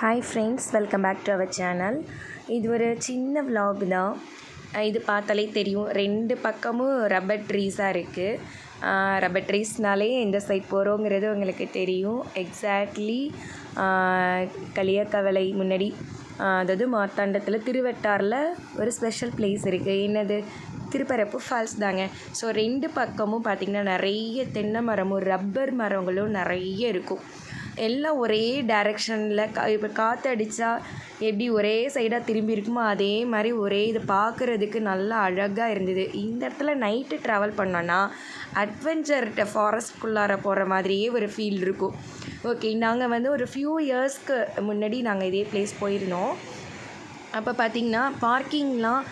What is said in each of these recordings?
Hi friends welcome back to our channel இது ஒரு சின்ன விலாக் தான். இது பார்த்தாலே தெரியும். ரெண்டு பக்கமும் ரப்பர் ட்ரீஸாக இருக்குது ரப்பர் ட்ரீஸ்னாலே இந்த சைட் போகிறோங்கிறது உங்களுக்கு தெரியும். எக்ஸாக்ட்லி களியக்கவலை முன்னாடி அதாவது மார்த்தாண்டத்தில் திருவட்டாரில் ஒரு ஸ்பெஷல் பிளேஸ் இருக்குது என்னது? திருப்பரப்பு ஃபால்ஸ் தாங்க. ஸோ ரெண்டு பக்கமும் பார்த்திங்கன்னா நிறைய தென்னை மரமும் ரப்பர் மரங்களும் நிறைய இருக்கும். எல்லாம் ஒரே டைரெக்ஷனில் கா இப்போ காற்று அடித்தா எப்படி ஒரே சைடாக திரும்பி இருக்குமோ அதே மாதிரி ஒரே இது பார்க்குறதுக்கு நல்லா அழகாக இருந்தது. இந்த இடத்துல நைட்டு ட்ராவல் பண்ணோன்னா அட்வென்ச்சர் ஃபாரஸ்ட்குள்ளார போகிற மாதிரியே ஒரு ஃபீல் இருக்கும். ஓகே நாங்கள் வந்து ஒரு ஃபியூ இயர்ஸ்க்கு முன்னாடி நாங்கள் இதே பிளேஸ் போயிருந்தோம். அப்போ பார்த்தீங்கன்னா பார்க்கிங்லாம்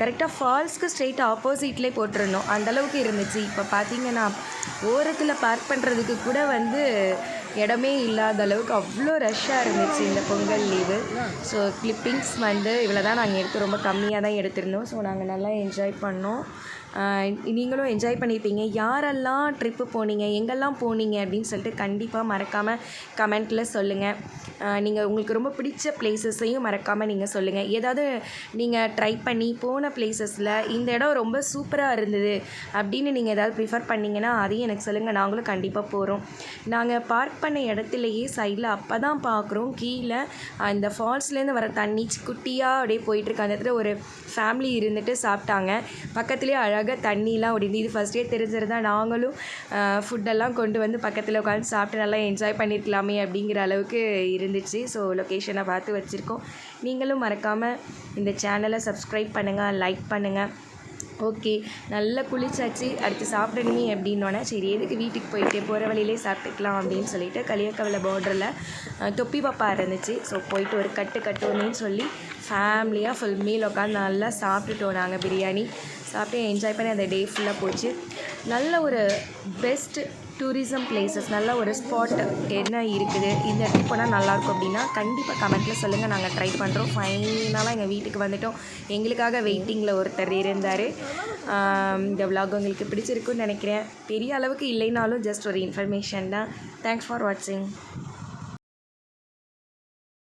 கரெக்டாக ஃபால்ஸ்க்கு ஸ்ட்ரெயிட் ஆப்போசிட்லேயே போட்டிருந்தோம். அந்தளவுக்கு இருந்துச்சு. இப்போ பார்த்தீங்கன்னா ஓரத்தில் பார்க் பண்ணுறதுக்கு கூட வந்து இடமே இல்லாத அளவுக்கு அவ்வளோ ரஷ்ஷாக இருந்துச்சு இந்த பொங்கல் லீவு ஸோ கிளிப்பிங்ஸ் வந்து இவ்வளோ தான் நாங்கள் எடுத்து ரொம்ப கம்மியாக தான் எடுத்திருந்தோம். ஸோ நாங்கள் நல்லா என்ஜாய் பண்ணோம். நீங்களும் என்ஜாய் பண்ணியிருப்பீங்க யாரெல்லாம் ட்ரிப்பு போனீங்க? எங்கெல்லாம் போனீங்க? அப்படின்னு சொல்லிட்டு கண்டிப்பாக மறக்காமல் கமெண்ட்டில் சொல்லுங்கள் நீங்கள் உங்களுக்கு ரொம்ப பிடிச்ச பிளேசஸையும் மறக்காமல் நீங்கள் சொல்லுங்கள் ஏதாவது நீங்கள் ட்ரை பண்ணி போன பிளேசஸில் இந்த இடம் ரொம்ப சூப்பராக இருந்தது அப்படின்னு நீங்கள் ஏதாவது ப்ரிஃபர் பண்ணிங்கன்னா அதையும் எனக்கு சொல்லுங்கள் நாங்களும் கண்டிப்பாக போகிறோம் நாங்கள் பார்க் பண்ண இடத்துலையே சைடில் அப்போ தான் பார்க்குறோம் கீழே அந்த ஃபால்ஸ்லேருந்து வர தண்ணி குட்டியாக அப்படியே போயிட்டுருக்கு. அந்த இடத்துல ஒரு ஃபேமிலி இருந்துட்டு சாப்பிட்டாங்க. பக்கத்துலேயே அழகாக தண்ணிலாம் ஓடிந்து இது ஃபஸ்ட்டே தெரிஞ்சிருந்தால் நாங்களும் ஃபுட்டெல்லாம் கொண்டு வந்து பக்கத்தில் உட்காந்து சாப்பிட்டு நல்லா என்ஜாய் பண்ணியிருக்கலாமே அப்படிங்கிற அளவுக்கு இருந்துச்சு. ஸோ லொக்கேஷனை பார்த்து வச்சுருக்கோம். நீங்களும் மறக்காமல் இந்த சேனலை சப்ஸ்கிரைப் பண்ணுங்கள் லைக் பண்ணுங்கள் ஓகே நல்லா குளிச்சாச்சு அடுத்து சாப்பிடணுமே அப்படின்னோடனே சரி எதுக்கு வீட்டுக்கு போயிட்டு போகிற வழியிலே சாப்பிட்டுக்கலாம் அப்படின்னு சொல்லிட்டு களியக்கவலை பார்டரில் தொப்பி பாப்பா இருந்துச்சு. ஸோ போயிட்டு ஒரு கட்டு கட்டுவோமேன்னு சொல்லி ஃபேமிலியாக ஃபுல் மீல் உட்காந்து நல்லா சாப்பிட்டுட்டோம் நாங்கள் பிரியாணி. சாப்பிட்டு என்ஜாய் பண்ணி அந்த டே ஃபுல்லாக போச்சு. நல்ல ஒரு பெஸ்ட்டு டூரிசம் பிளேசஸ் நல்ல ஒரு ஸ்பாட் என்ன இருக்குது இந்த இடத்துக்கு போனால் நல்லாயிருக்கும் அப்படின்னா கண்டிப்பாக கமெண்ட்டில் சொல்லுங்கள் நாங்கள் ட்ரை பண்ணுறோம் ஃபைனலாக எங்கள் வீட்டுக்கு வந்துட்டோம். எங்களுக்காக வெயிட்டிங்கில் ஒருத்தர் இருந்தார். இந்த விலாக் உங்களுக்கு பிடிச்சிருக்குன்னு நினைக்கிறேன். பெரிய அளவுக்கு இல்லைனாலும் ஜஸ்ட் ஒரு இன்ஃபர்மேஷன் தான். தேங்க்ஸ் ஃபார் வாட்சிங்